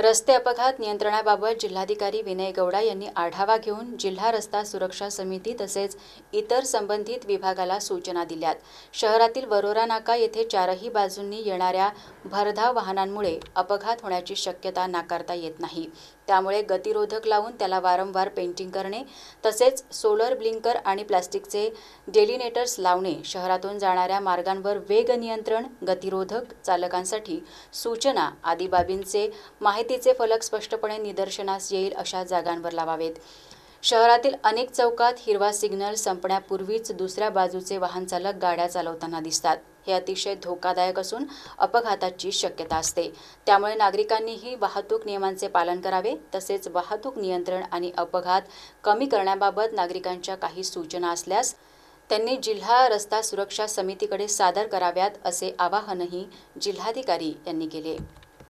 रस्ते अपघात नियंत्रणाबाबत जिल्हाधिकारी विनय गौडा यांनी आढावा घेऊन जिल्हा रस्ता सुरक्षा समिती तसेच इतर संबंधित विभागाला सूचना दिल्यात. शहरातील वरोरा नाका येथे चारही बाजूंनी येणाऱ्या भरधाव वाहनांमुळे अपघात होण्याची शक्यता नाकारता येत नाही. त्यामुळे गतिरोधक लावून त्याला वारंवार पेंटिंग करणे तसेच सोलर ब्लिंकर आणि प्लास्टिकचे डेलिनेटर्स लावणे शहरातून जाणाऱ्या मार्गांवर वेग नियंत्रण गतिरोधक चालकांसाठी सूचना आदी बाबींचे माहितीचे फलक स्पष्टपणे निदर्शनास येईल अशा जागांवर लावावेत. शहरातील अनेक चौकात हिरवा सिग्नल संपण्यापूर्वीच दुसऱ्या बाजूचे वाहन चालक गाड्या चालवताना दिसतात. हे अतिशय धोकादायक असून अपघाताची शक्यता असते. त्यामुळे नागरिकांनीही वाहतूक नियमांचे पालन करावे तसेच वाहतूक नियंत्रण आणि अपघात कमी करण्याबाबत नागरिकांच्या काही सूचना असल्यास त्यांनी जिल्हा रस्ता सुरक्षा समितीकडे सादर कराव्यात असे आवाहनही जिल्हाधिकारी यांनी केले.